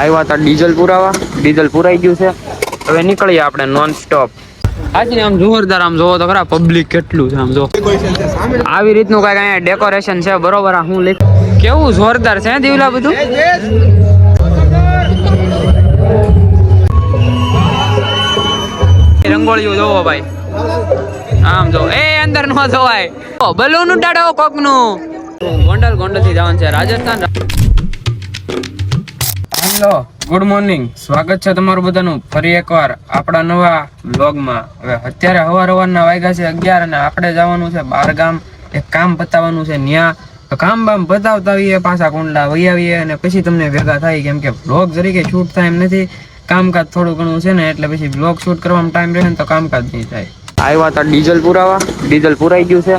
આવ્યા હતા ડીઝલ પુરાવા. ડીઝલ પુરાઈ ગયું છે. હવે નીકળીએ આપણે નોન સ્ટોપ આજે આમ જોરદાર આમ જોવો તો ખરા પબ્લિક કેટલું છે આમ જો. આવી રીતનું કંઈક અહીંયા ડેકોરેશન છે, બરોબર આ હું લઈ કેવું જોરદાર છે દિવલા બધું? રંગોળીઓ જોવો ભાઈ. આમ જો, એ અંદર નો જોવાય. બલૂન ઉડાડો કોકનું ગોંડલ ગોંડલથી જવાનું છે, રાજસ્થાન હેલો ગુડ મોર્નિંગ સ્વાગત છે તમારું બધાનું ફરી એકવાર આપણા નવા વ્લોગમાં હવે અત્યારે હવાર હવારના વાગ્યા છે અગિયાર અને આપણે જવાનું છે બાર ગામ. એક કામ પતાવવાનું છે ન્યા. કામ બામ પતાવતા આવીએ પાછા કુંડલા વહી આવીએ અને પછી તમને ભેગા થાય, કેમ કે વ્લોગ તરીકે શૂટ થાય એમ નથી. કામકાજ થોડું ઘણું છે ને, એટલે પછી વ્લોગ શૂટ કરવામાં ટાઈમ રહે ને તો કામકાજ નહીં થાય. આવ્યા હતા ડીઝલ પુરાવા. ડીઝલ પુરાઈ ગયું છે.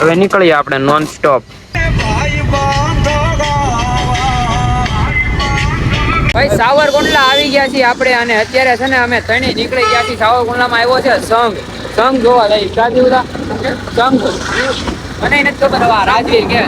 હવે નીકળીએ આપણે નોન સ્ટોપ ભાઈ સાવરકુંડલા આવી ગયા છીએ આપણે અને અત્યારે છે ને અમે ત્રણેય નીકળી ગયા છીએ. સાવરકુંડલામાં આવ્યો છે સંઘ. સંઘ જોવા લઈ બધા સંઘ. મને નથી ખબર હવે રાજવીર કે.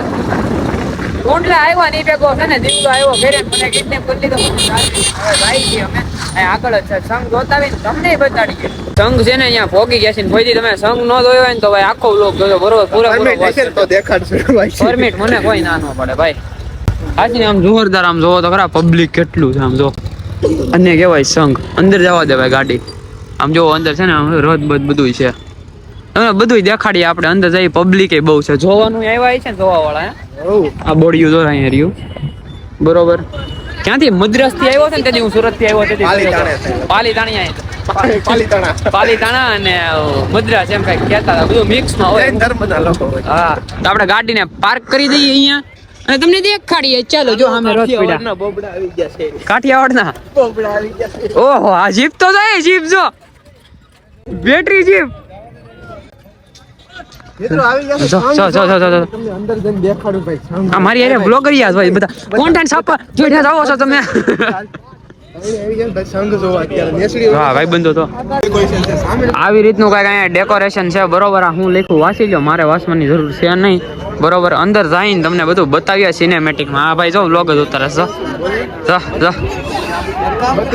કુંડલા આવ્યા નહીં ભેગો છે ને દીવડો આવ્યો ઘરે મને કિડનેપ કરી લીધો હવે ભાઈ છીએ અમે. આગળ જ છે. સંઘ જોતા આવીને તમને બતાડીએ સંઘ છે ને અહીંયા ભોગી ગયા છે ને કોઈ તમે સંઘ ન જોયો હોય ને તો ભાઈ આખો લોક જોયો બરોબર પૂરો પૂરો દેખાડશે પરમિટ મને કોઈ ના ન પડે ભાઈ. હાજી આમ જોરદાર આમ જોવો તો ખરા પબ્લિક કેટલું છે આમ જો. અને કહેવાય સંઘ અંદર જવા દે ભાઈ ગાડી. આમ જો અંદર છે ને આમ રદ બધ બધું છે. તમે બધું દેખાડીએ આપણે અંદર જઈ પબ્લિક એ બહુ છે. જોવાનું આવ્યા છે ને જોવા વાળા આ બોડિયું જો અહીંયા રહ્યું. બરોબર. ક્યાંથી? મદ્રાસથી આવ્યો છે ને તેથી હું સુરતથી આવ્યો તેથી પાલીતાણી થી. પાલીતાણા અને મદ્રાસ એમ કઈ કહેતા હતા. બધું મિક્સમાં હોય. હા. તો આપણે ગાડીને પાર્ક કરી દઈએ અહીંયા. અને તમને દેખાડીએ. ચાલો જો અમે રોજ પીડા. બોબડા આવી ગયા છે. કાઠિયાવાડના? બોબડા આવી ગયા છે. ઓહો આ જીપ તો જાય જીપ જો. Battery jeep. આવી અંદર જઈને દેખાડું ભાઈ. બધા. કોન્ટેન્ટ છાપવા જોઈને આવો છો તમે. આવી રીતનું કાંઈક અહીંયા ડેકોરેશન છે બરોબર આ હું લખું વાંચી લો મારે વાંચવાની જરૂર છે નહીં. બરોબર અંદર જઈને તમને બધું બતાવ્યા સિનેમેટિકમાં આ ભાઈ જો લોગ જ ઉતારે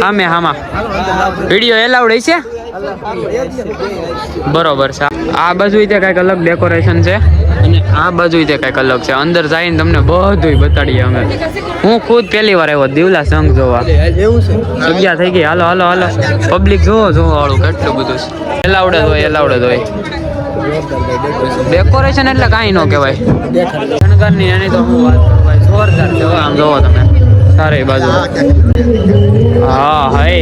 હામે હામાં. વીડિયો એલાઉડ છે બરોબર છે. આ બાજુ કંઈક અલગ ડેકોરેશન છે. અને આ બાજુ તે કંઈક અલગ છે. અંદર જઈને તમને બધું બતાડીએ અમે. હું ખુદ પહેલી વાર આવ્યો દિવલા સંઘ જોવા. એવું છે જગ્યા થઈ ગઈ. હાલો હાલો હાલો. પબ્લિક જોવો જોવો વાળું કેટલું બધું છે. એલાવડે જ હોય એલાવડે જ હોય. ડેકોરેશન એટલે કાંઈ ન કહેવાય. શણગારની એની તો હું વાત કરું જોરદાર છે આમ જોવો તમે. સારી બાજુ. હા, હાય.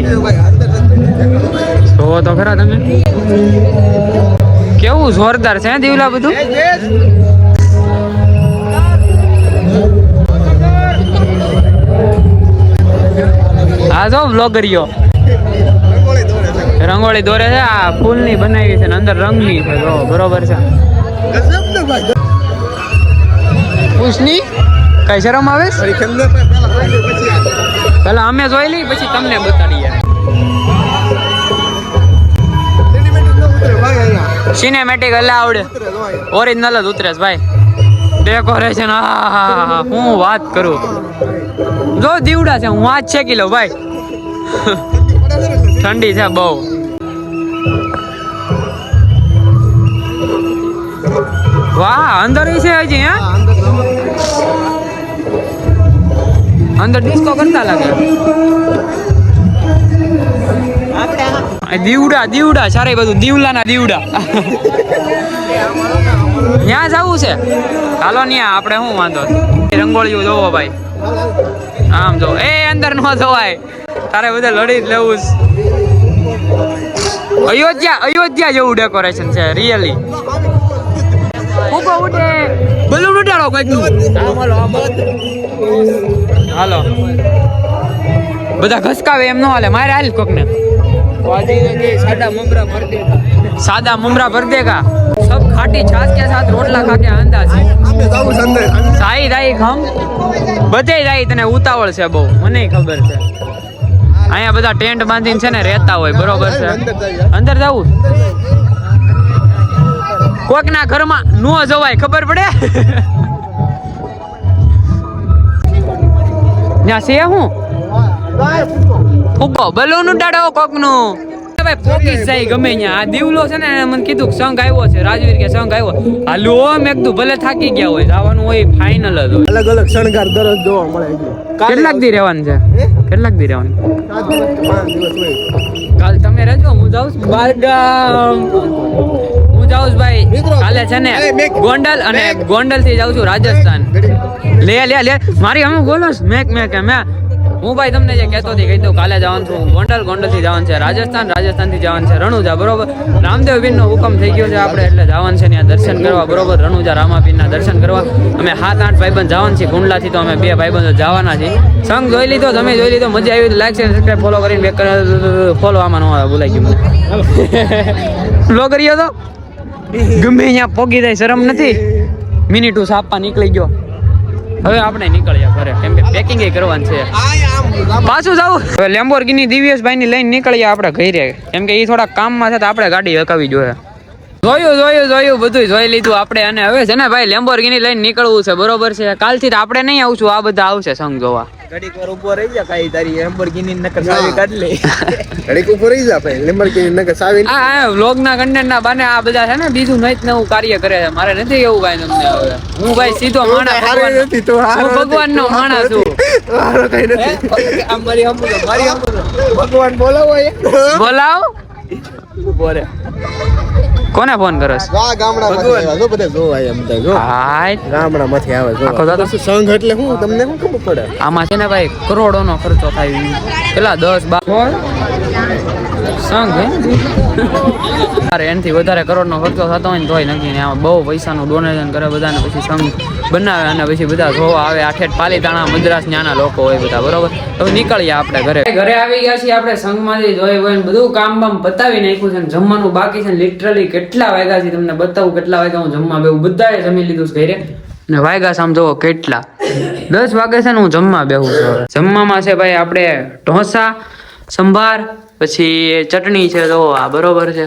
જોવો તો ખરા તમે. જોરદાર છે દીવલા બધું? આ જો બ્લોગરીઓ રંગોળી દોરે છે આ ફૂલની બનાવી છે ને અંદર રંગની છે જો બરોબર છે. પૂછની કઈ શરમ આવે પેલા અમે જોઈ લઈ પછી તમને બતાડીએ. સિનેમેટિક અલાઉડ આવડે. ઓરિજિનલ જ ઉતરે ભાઈ. ડેકોરેશન હું વાત કરું. જો દીવડા છે, હું વાત છે કિલો ભાઈ. એટલે ઠંડી છે બહુ. વાહ, અંદર છે હજી, હે? અંદર ડિસ્કો કરતા લાગે. દીવડા દીવડા, સારા બધું, દીવલાના દીવડા. ત્યાં જવું છે? હાલો ન્યા, આપણે શું વાંધો રંગોળીઓ જોવો ભાઈ. આમ જો, એ અંદર નો જોવાય. તારે બધા લડી જ લેવું અયોધ્યા અયોધ્યા જેવું ડેકોરેશન છે રિયલી ઊભો ઉઠે બલૂન ઉડાડો હાલો. બધા ઘસકાવે એમ ન હાલે, મારે હાલ કોક સાદા મમરા ભર સબ ખાટી છાસ કે સાથ રોટલા ખા કે આપણે છે. સાઈ દાઈ ખમ બધે દાઈ તને ઉતાવળ છે બહુ, મને ખબર છે. અહીંયા બધા ટેન્ટ બાંધીને છે ને રહેતા હોય, બરોબર છે. અંદર જવું કોક ના ઘરમાં નો જવાય, ખબર પડે? ત્યાં છે હું? ફૂકો બલૂન ઉડાડો કોકનું. ભાઈ પોકી જાય ગમે ત્યાં. આ દીવલો છે ને એને મને કીધું કે સંઘ આવ્યો છે રાજવીર કે સંઘ આવ્યો. હાલો મેં કીધું ભલે થાકી ગયા હોય જવાનું હોય ફાઇનલ જ હોય. અલગ અલગ શણગાર દરરોજ જોવા મળે કેટલાક દી રહેવાનું છે? કેટલાક દી રહેવાનું? સાત દિવસ કે પાંચ દિવસ હોય. કાલ તમે રહેજો હું જાઉં છું. બારગામ. હું જાઉં છું ભાઈ. કાલે છે ને ગોંડલ અને ગોંડલથી જાઉં છું રાજસ્થાન. લે લે લે. મારી અમે બોલો છો, મેક મેક એમ હે. ભાઈ તમને જે કહેતો હતી કહી દઉં, કાલે જવાનું છું ગોંડલ, ગોંડલથી જવાનું છે, રાજસ્થાન, રાજસ્થાનથી જવાનું છે, રણુજા, બરોબર? રામદેવ હુકમ થઈ ગયો છે આપણે, એટલે જવાનું છે ત્યાં દર્શન કરવા, બરોબર? રણુજા, રામાપીરના દર્શન કરવા. અમે સાત, આઠ ભાઈબંધ જવાનું છીએ, ગુંડલાથી તો અમે બે ભાઈબંધો જવાના છીએ. સંઘ જોઈ લીધો, તમે જોઈ લીધો, મજા આવી લાઈક છે સબસ્ક્રાઈબ ફોલો કરીને બેક ફોલો આમાં ન આવે, ભૂલાઈ ગયું મને. ફ્લો કર્યો તો? ગમે અહીંયા પોગી જાય, શરમ નથી? મિનિટું સાપા નીકળી ગયો. હવે આપણે નીકળ્યા ઘરે. કેમ કે પેકિંગ કરવાનું છે. પાછું જાવું. હવે લેમ્બોર્ગિની દિવ્યેશભાઈ ની લઈને નીકળ્યા આપણે ઘરે. કેમ કે એ થોડા કામમાં છે તો આપણે ગાડી હકાવી જોઈએ. જોયું જોયું જોયું બધું જોઈ લીધું આપણે. અને હવે છે ને ભાઈ લેમ્બોર્ગિની લઈને નીકળવું છે. બરોબર છે. કાલથી તો આપણે નહીં આવશું. આ બધા આવશે સંગ જોવા. ઘડીક વાર ઊભો રહી જા કાઈ તારી લેમ્બોર્ગિની નકર સાવી કાઢ લે. ઘડીક ઊભો રહી જા ભાઈ લેમ્બોર્ગિની નકર સાવી આ આ વ્લોગ ના કન્ટેન્ટ ના બાને આ બધા છે ને બીજું નઈ નવું કાર્ય કરે છે. મારે નથી એવું ભાઈ તમને હવે. હું ભાઈ સીધો માણસ ભગવાન નથી તો હું ભગવાન નો માણા છું. મારો કઈ નથી. આમ મારી હમું મારી હમું ભગવાન બોલાવો એ બોલાવ. ઊભો રે. કોને ફોન આ ગામડામાંથી આવ્યા જો બધા જો એમ તો જો. હાય. ગામડામાંથી આવે જો. આખો દાદા. શું સંઘ એટલે હું? તમને શું ખબર પડે? આમાં છે ને ભાઈ કરોડો નો ખર્ચો થાય પેલા દસ બાર? સંઘ અરે એનાથી વધારે કરોડનો ખર્ચો થતો હોય ને તોય નક્કી આમાં બહુ પૈસાનું ડોનેશન કરે બધાને, પછી સંઘ બનાવે અને પછી બધા જોવા આવે. આઠેઠ પાલીતાણા મદ્રાસ નાના લોકો હોય બધા, બરોબર? હવે નીકળીએ આપણે ઘરે. ઘરે આવી ગયા છીએ આપણે સંઘમાંથી જોઈ હોય બધું કામ બામ પતાવી નાખ્યું છે જમવાનું બાકી છે લિટરલી કેટલા વાગ્યા છે તમને બતાવું, કેટલા વાગ્યા હું જમવા બેવું બધાએ જમી લીધું છે ઘરે. ને વાયગા સામ જોવો કેટલા. દસ વાગે છે ને હું જમવા બેહું છું જમવામાં છે ભાઈ આપણે ઢોસા સંભાર પછી ચટણી છે તો આ બરોબર છે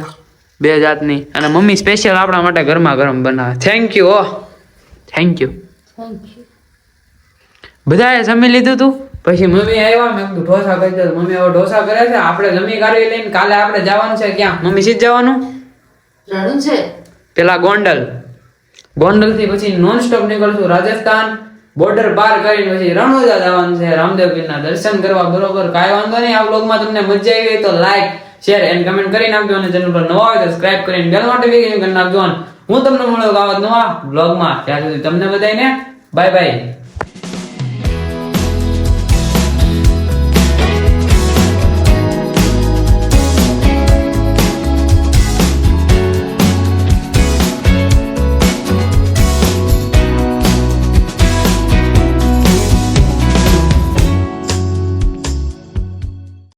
બે જાતની. અને મમ્મી સ્પેશિયલ આપણા માટે ગરમા ગરમ બનાવે થેન્ક યુ ઓ થેન્ક યુ બધાએ જમી લીધું તું? પછી મમ્મી આવ્યા મેં કીધું ઢોસા કરી દે. મમ્મી હવે ઢોસા કરે છે. આપણે જમી કાઢી લઈને કાલે આપણે જવાનું છે ક્યાં? મમ્મી સીધ જવાનું? જવાનું છે. પેલા ગોંડલ. ગોંડલથી પછી નોન સ્ટોપ નીકળશું. રાજસ્થાન બોર્ડર પાર કરીને પછી રણોજા જવાનું છે રામદેવ ના દર્શન કરવા બરોબર. કાંઈ વાંધો નહીં, આ બ્લોગમાં તમને મજા આવી તો લાઈક શેર એન્ડ કમેન્ટ કરી નાખજો અને ચેનલ પર નવા તો સબસ્ક્રાઇબ કરીને બેલ નોટિફિકેશન કરી નાખજો હું તમને મળ્યો આવા નવા બ્લોગમાં ત્યાં સુધી તમને બધાને બાય બાય